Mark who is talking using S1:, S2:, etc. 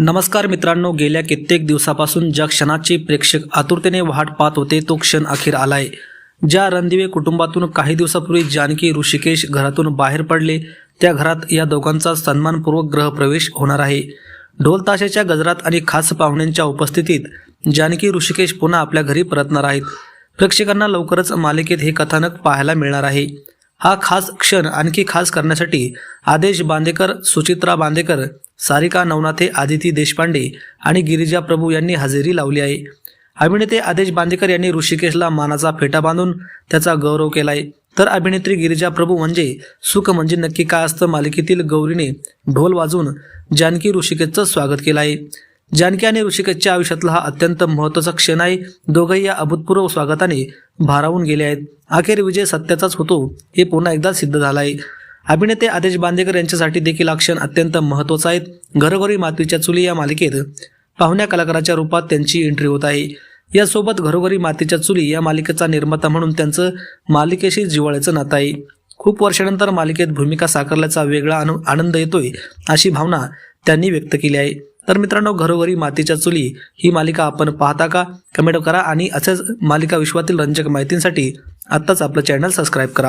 S1: नमस्कार मित्रांनो गेल्या कित्येक दिवसापासून ज्या क्षणाची प्रेक्षक आतुरतेने वाट पाहत होते तो क्षण अखेर आलाय. ज्या रणदिवे कुटुंबातून काही दिवसापूर्वी जानकी ऋषिकेश घरातून बाहेर पडले त्या घरात या दोघांचा सन्मानपूर्वक ग्रहप्रवेश होणार आहे. ढोल ताशाच्या गजरात आणि खास पाहुण्यांच्या उपस्थितीत जानकी ऋषिकेश पुन्हा आपल्या घरी परतणार आहेत. प्रेक्षकांना लवकरच मालिकेत हे कथानक पाहायला मिळणार आहे. हा खास क्षण आणखी खास करण्यासाठी आदेश बांदेकर सुचित्रा बांदेकर सारिका नवनाथे आदिती देशपांडे आणि गिरिजा प्रभू यांनी हजेरी लावली आहे. अभिनेते आदेश बांदेकर यांनी ऋषिकेशला मानाचा फेटा बांधून त्याचा गौरव केलाय. तर अभिनेत्री गिरिजा प्रभू म्हणजे सुख म्हणजे नक्की काय असतं मालिकेतील गौरीने ढोल वाजवून जानकी ऋषिकेशचं स्वागत केलं आहे जानकी आणि ऋषिकेशच्या आयुष्यातला हा अत्यंत महत्त्वाचा क्षण आहे. दोघंही या अभूतपूर्व स्वागताने भारावून गेले आहेत. अखेर विजय सत्याचाच होतो हे पुन्हा एकदा सिद्ध झाला आहे अभिनेते आदेश बांदेकर यांच्यासाठी देखील हा क्षण अत्यंत महत्त्वाचा आहे घरोघरी मातीच्या चुली या मालिकेत पाहुण्या कलाकाराच्या रूपात त्यांची एंट्री होत आहे. यासोबत घरोघरी मातीच्या चुली या मालिकेचा निर्माता म्हणून त्यांचं मालिकेशी जिवाळ्याचं नातं आहे. खूप वर्षानंतर मालिकेत भूमिका साकारल्याचा वेगळा आनु आनंद येतोय अशी भावना त्यांनी व्यक्त केली आहे. तर मित्रांनो घरोघरी मातीच्या चुली ही मालिका आपण पाहता का? कमेंट करा आणि असेच मालिका विश्वातील रंजक माहितींसाठी आत्ताच आपलं चॅनल सबस्क्राईब करा.